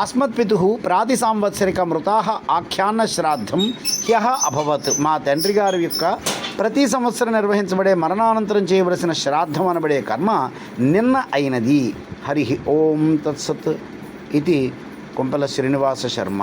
అస్మత్పితు ప్రాతి సాంవత్సరిక మృతా ఆఖ్యాన శ్రాద్ధం హ్యహ అభవత్. మా తండ్రి గారి యొక్క ప్రతి సంవత్సరం నిర్వహించబడే మరణానంతరం చేయవలసిన శ్రాద్ధం అనబడే కర్మ నిన్న అయినది. హరి ఓం తత్సత్. ఇది కుంపల శ్రీనివాస శర్మ.